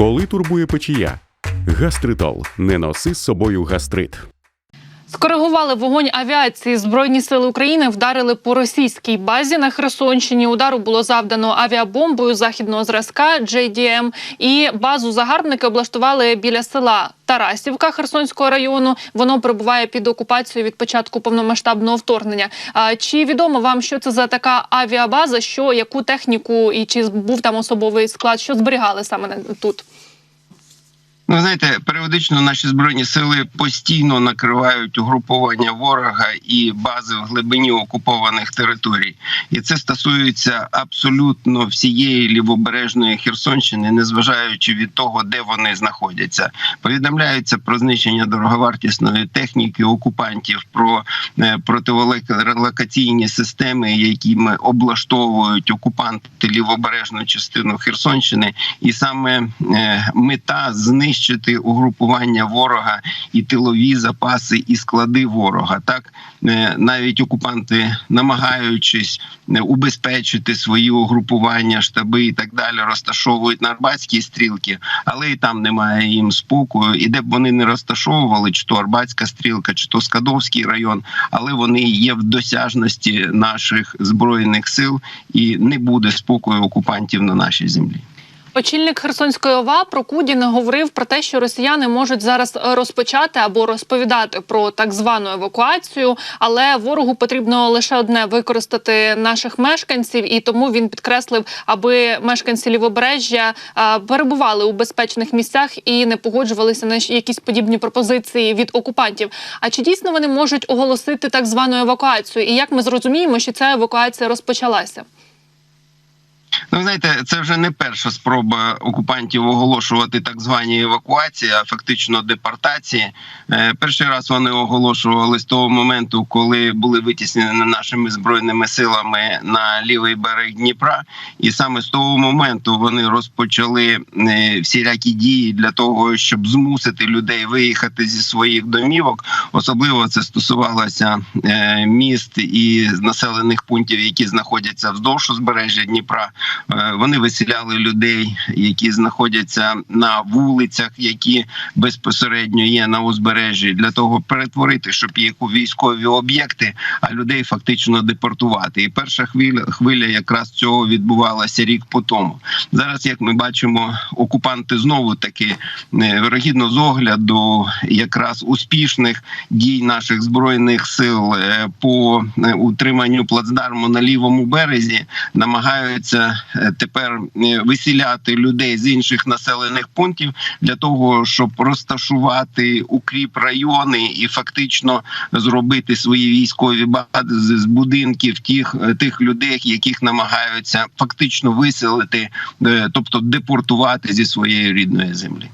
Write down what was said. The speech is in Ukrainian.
Коли турбує печія? Гастритол. Не носи з собою гастрит. Скоригували вогонь авіації. Збройні сили України вдарили по російській базі на Херсонщині. Удару було завдано авіабомбою західного зразка JDM. І базу загарбники облаштували біля села Тарасівка Херсонського району. Воно перебуває під окупацією від початку повномасштабного вторгнення. А чи відомо вам, що це за така авіабаза? Що яку техніку і чи був там особовий склад? Що зберігали саме тут? Ну, ви знаєте, періодично наші збройні сили постійно накривають угруповання ворога і бази в глибині окупованих територій, і це стосується абсолютно всієї лівобережної Херсонщини, незважаючи від того, де вони знаходяться. Повідомляється про знищення дороговартісної техніки окупантів, про е, противолокаційні системи, якими облаштовують окупанти лівобережну частину Херсонщини, і саме е, мета знищити угрупування ворога і тилові запаси і склади ворога. Так Е, навіть окупанти, намагаючись е, убезпечити свої угрупування, штаби і так далі, розташовують на Арбатській стрілки, але і там немає їм спокою. І де б вони не розташовували, чи то Арбатська стрілка, чи то Скадовський район, але вони є в досяжності наших збройних сил, і не буде спокою окупантів на нашій землі. Очільник Херсонської ОВА Прокудін говорив про те, що росіяни можуть зараз розпочати або розповідати про так звану евакуацію, але ворогу потрібно лише одне використати наших мешканців, і тому він підкреслив, аби мешканці лівобережжя перебували у безпечних місцях і не погоджувалися на якісь подібні пропозиції від окупантів. А чи дійсно вони можуть оголосити так звану евакуацію? І як ми зрозуміємо, що ця евакуація розпочалася? Ну, знаєте, це вже не перша спроба окупантів оголошувати так звані евакуації, а фактично депортації. Е, Перший раз вони оголошували з того моменту, коли були витіснені нашими збройними силами на лівий берег Дніпра, і саме з того моменту вони розпочали е, всілякі дії для того, щоб змусити людей виїхати зі своїх домівок. Особливо це стосувалося е, міст і населених пунктів, які знаходяться вздовж узбережжя Дніпра. Е, Вони виселяли людей, які знаходяться на вулицях, які безпосередньо є на узбережжі, для того перетворити, щоб їх у військові об'єкти, а людей фактично депортувати. І перша хвиля хвиля якраз цього відбувалася рік по тому. Зараз, як ми бачимо, окупанти знову таки е, вирогідно з огляду якраз успішних дій наших збройних сил е, по утриманню плацдарму на лівому березі намагаються тепер е, висіляти людей з інших населених пунктів для того, щоб розташувати укріп райони і фактично зробити свої військові бази з будинків тих, е, тих людей, яких намагаються фактично виселити, е, тобто депортувати зі своєї рідної землі.